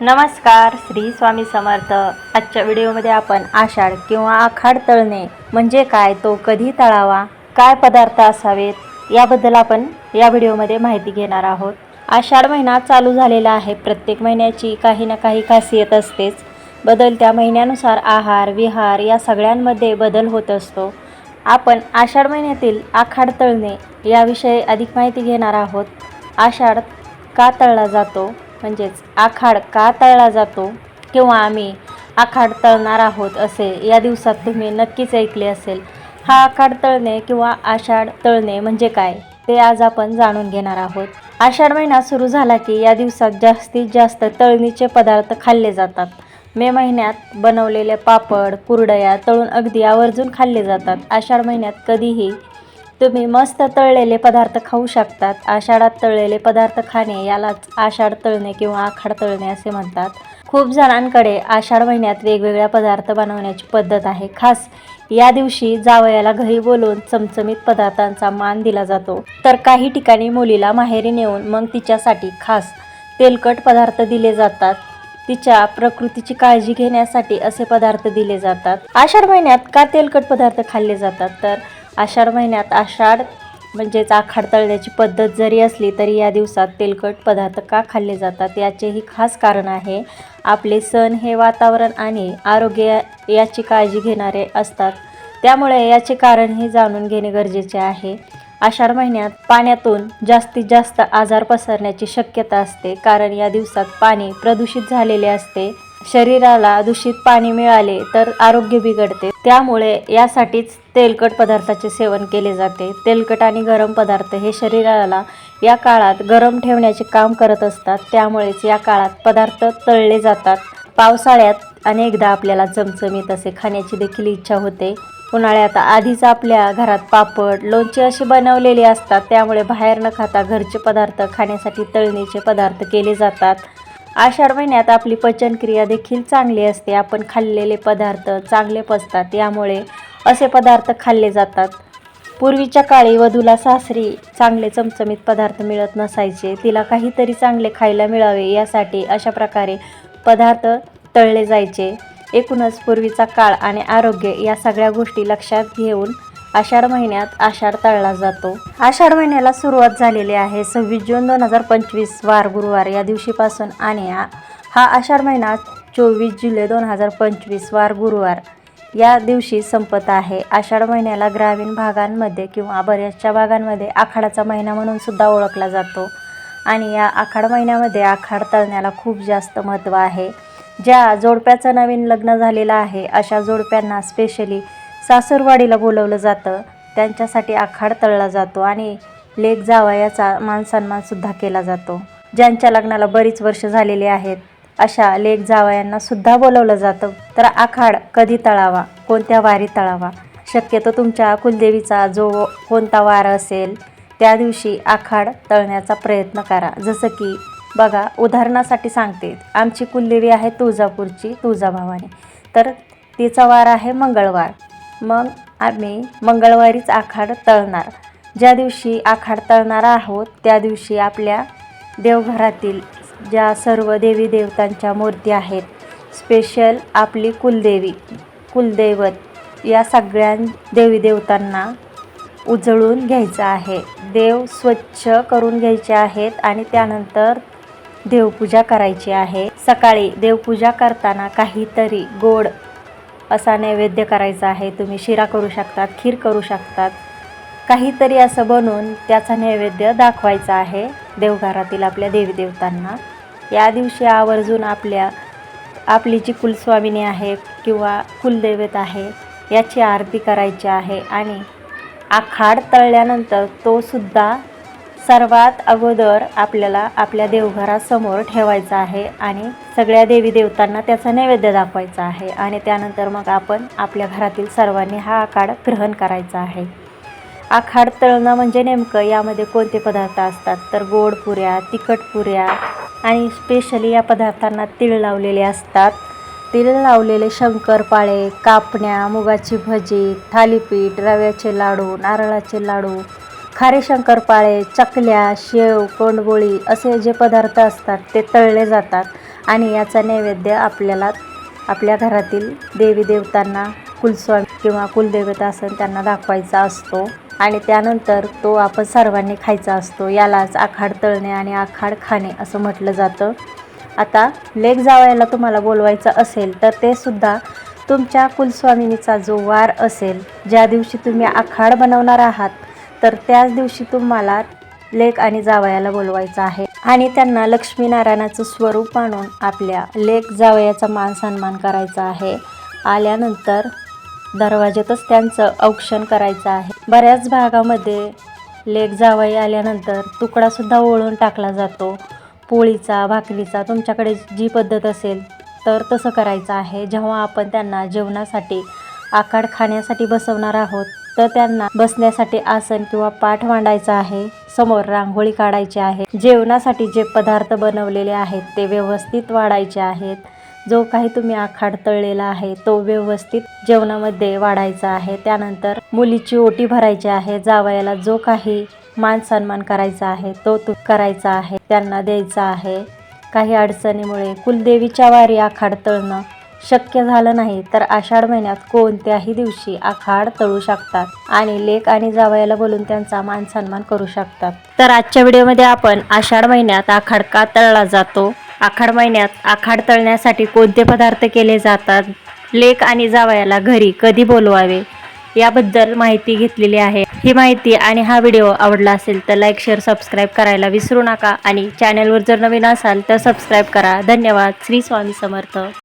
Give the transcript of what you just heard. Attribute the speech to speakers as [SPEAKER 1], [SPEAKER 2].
[SPEAKER 1] नमस्कार श्री स्वामी समर्थ आजच्या व्हिडिओमध्ये आपण आषाढ किंवा आखाड तळणे म्हणजे काय तो कधी तळावा काय पदार्थ असावेत याबद्दल आपण या व्हिडिओमध्ये माहिती घेणार आहोत आषाढ महिना चालू झालेला आहे प्रत्येक महिन्याची काही ना काही खासियत असतेच बदलत्या महिन्यानुसार आहार विहार या सगळ्यांमध्ये बदल होत असतो आपण आषाढ महिन्यातील आखाड तळणे याविषयी अधिक माहिती घेणार आहोत आषाढ का तळला जातो म्हणजेच आखाड का तळला जातो किंवा आम्ही आखाड तळणार आहोत असे या दिवसात तुम्ही नक्कीच ऐकले असेल हा आखाड तळणे किंवा आषाढ तळणे म्हणजे काय ते आज आपण जाणून घेणार आहोत आषाढ महिना सुरू झाला की या दिवसात जास्तीत जास्त तळणीचे पदार्थ खाल्ले जातात मे महिन्यात बनवलेले पापड कुरडया तळून अगदी आवर्जून खाल्ले जातात आषाढ महिन्यात कधीही तुम्ही मस्त तळलेले पदार्थ खाऊ शकतात आषाढात तळलेले पदार्थ खाणे यालाच आषाढ तळणे किंवा आखाड तळणे असे म्हणतात खूप जणांकडे आषाढ महिन्यात वेगवेगळ्या पदार्थ बनवण्याची पद्धत आहे खास या दिवशी जावयाला घरी बोलवून चमचमीत पदार्थांचा मान दिला जातो तर काही ठिकाणी मुलीला माहेरी नेऊन मग तिच्यासाठी खास तेलकट पदार्थ दिले जातात तिच्या प्रकृतीची काळजी घेण्यासाठी असे पदार्थ दिले जातात आषाढ महिन्यात का तेलकट पदार्थ खाल्ले जातात तर आषाढ महिन्यात आषाढ म्हणजेच आखाड तळण्याची पद्धत जरी असली तरी या दिवसात तेलकट पदार्थ का खाल्ले जातात याचेही खास कारण आहे आपले सण हे वातावरण आणि आरोग्य याची काळजी घेणारे असतात त्यामुळे याचे कारणही जाणून घेणे गरजेचे आहे आषाढ महिन्यात पाण्यातून जास्तीत जास्त आजार पसरण्याची शक्यता असते कारण या दिवसात पाणी प्रदूषित झालेले असते शरीराला दूषित पाणी मिळाले तर आरोग्य बिघडते त्यामुळे यासाठीच तेलकट पदार्थाचे सेवन केले जाते तेलकट आणि गरम पदार्थ हे शरीराला या काळात गरम ठेवण्याचे काम करत असतात त्यामुळेच या काळात पदार्थ तळले जातात पावसाळ्यात अनेकदा आपल्याला चमचमीत असे खाण्याची देखील इच्छा होते उन्हाळ्यात आधीच आपल्या घरात पापड लोणचे असे बनवलेले असतात त्यामुळे बाहेर न खाता घरचे पदार्थ खाण्यासाठी तळणीचे पदार्थ केले जातात आषाढ महिन्यात आपली पचनक्रिया देखील चांगली असते आपण खाल्लेले पदार्थ चांगले पचतात यामुळे असे पदार्थ खाल्ले जातात पूर्वीच्या काळी वधूला सासरी चांगले चमचमीत पदार्थ मिळत नसायचे तिला काहीतरी चांगले खायला मिळावे यासाठी अशा प्रकारे पदार्थ तळले जायचे एकूणच पूर्वीचा काळ आणि आरोग्य या सगळ्या गोष्टी लक्षात घेऊन आषाढ महिन्यात आषाढ तळला जातो आषाढ महिन्याला सुरुवात झालेली आहे सव्वीस जून दोन हजार पंचवीस वार गुरुवार या दिवशीपासून आणि हा आषाढ महिना चोवीस जुलै दोन हजार पंचवीस वार गुरुवार या दिवशी संपत आहे आषाढ महिन्याला ग्रामीण भागांमध्ये किंवा बऱ्याचशा भागांमध्ये आखाडाचा महिना म्हणून सुद्धा ओळखला जातो आणि या आखाड महिन्यामध्ये आखाड तळण्याला खूप जास्त महत्त्व आहे ज्या जोडप्याचं नवीन लग्न झालेलं आहे अशा जोडप्यांना स्पेशली सासरवाडीला बोलवलं जातं त्यांच्यासाठी आखाड तळला जातो आणि लेख जावयाचा याचा मानसन्मानसुद्धा केला जातो ज्यांच्या लग्नाला बरीच वर्ष झालेली आहेत अशा लेख जावयांनासुद्धा सुद्धा बोलवलं जातं तर आखाड कधी तळावा कोणत्या वारी तळावा शक्यतो तुमच्या कुलदेवीचा जो कोणता वार असेल त्या दिवशी आखाड तळण्याचा प्रयत्न करा जसं की बघा उदाहरणासाठी सांगते आमची कुलदेवी आहे तुळजापूरची तुळजाभवानी तर तिचा वार आहे मंगळवार मग आम्ही मंगळवारीच आखाड तळणार ज्या दिवशी आखाड तळणार आहोत त्या दिवशी आपल्या देवघरातील ज्या सर्व देवी देवतांच्या मूर्ती आहेत स्पेशल आपली कुलदेवी कुलदैवत या सगळ्या देवी देवतांना उजळून घ्यायचं आहे देव स्वच्छ करून घ्यायचे आहेत आणि त्यानंतर देवपूजा करायची आहे सकाळी देवपूजा करताना काहीतरी गोड असा नैवेद्य करायचा आहे तुम्ही शिरा करू शकतात खीर करू शकतात काहीतरी असं बनवून त्याचा नैवेद्य दाखवायचा आहे देवघरातील आपल्या देवीदेवतांना या दिवशी आवर्जून आपल्या आपली जी कुलस्वामिनी आहे किंवा कुलदैवत आहे याची आरती करायची आहे आणि आखाड तळल्यानंतर तोसुद्धा सर्वात अगोदर आपल्याला आपल्या देवघरासमोर ठेवायचं आहे आणि सगळ्या देवी देवतांना त्याचा नैवेद्य दाखवायचा आहे आणि त्यानंतर मग आपण आपल्या घरातील सर्वांनी हा आखाड ग्रहण करायचा आहे आखाड तळणं म्हणजे नेमकं यामध्ये कोणते पदार्थ असतात तर गोड पुऱ्या तिखट पुऱ्या आणि स्पेशली या पदार्थांना तिळ लावलेले असतात तिळ लावलेले शंकरपाळे कापण्या मुगाची भजी थालीपीठ रव्याचे लाडू नारळाचे लाडू खारे शंकरपाळे चकल्या शेव कोंडगोळी असे जे पदार्थ असतात ते तळले जातात आणि याचा नैवेद्य आपल्याला आपल्या घरातील देवी देवतांना कुलस्वामी किंवा कुलदेवता असेल त्यांना दाखवायचा असतो आणि त्यानंतर तो आपण सर्वांनी खायचा असतो यालाच आखाड तळणे आणि आखाड खाणे असं म्हटलं जातं आता लेख जावायला तुम्हाला बोलवायचं असेल तर ते सुद्धा तुमच्या कुलस्वामिनीचा जो वार असेल ज्या दिवशी तुम्ही आखाड बनवणार आहात तर त्याच दिवशी तुम्हाला लेख आणि जावयाला बोलवायचं आहे आणि त्यांना लक्ष्मीनारायणाचं स्वरूप आणून आपल्या लेख जावयाचा मान सन्मान करायचा आहे आल्यानंतर दरवाज्यातच त्यांचं औक्षण करायचं आहे बऱ्याच भागामध्ये लेख जावई आल्यानंतर तुकडासुद्धा ओळून टाकला जातो पोळीचा भाकरीचा तुमच्याकडे जी पद्धत असेल तर तसं करायचं आहे जेव्हा आपण त्यांना जेवणासाठी आकाड खाण्यासाठी बसवणार आहोत तर त्यांना बसण्यासाठी आसन किंवा पाठ मांडायचा आहे समोर रांगोळी काढायची आहे जेवणासाठी जे पदार्थ बनवलेले आहेत ते व्यवस्थित वाढायचे आहेत जो काही तुम्ही आखाड तळलेला आहे तो व्यवस्थित जेवणामध्ये वाढायचा आहे त्यानंतर मुलीची ओटी भरायची आहे जावयाला जो काही मान सन्मान करायचा आहे तो तू करायचा आहे त्यांना द्यायचा आहे काही अडचणीमुळे कुलदेवीच्या वारी आखाड तळणं शक्य झालं नाही तर आषाढ महिन्यात कोणत्याही दिवशी आखाड तळू शकतात आणि लेख आणि जावयाला बोलून त्यांचा मान सन्मान करू शकतात तर आजच्या व्हिडिओमध्ये आपण आषाढ महिन्यात आखाड का तळला जातो आखाड महिन्यात आखाड तळण्यासाठी कोणते पदार्थ केले जातात लेख आणि जावयाला घरी कधी बोलवावे याबद्दल माहिती घेतलेली आहे ही माहिती आणि हा व्हिडिओ आवडला असेल तर लाईक शेअर सबस्क्राईब करायला विसरू नका आणि चॅनलवर जर नवीन असाल तर सबस्क्राईब करा धन्यवाद श्री स्वामी समर्थ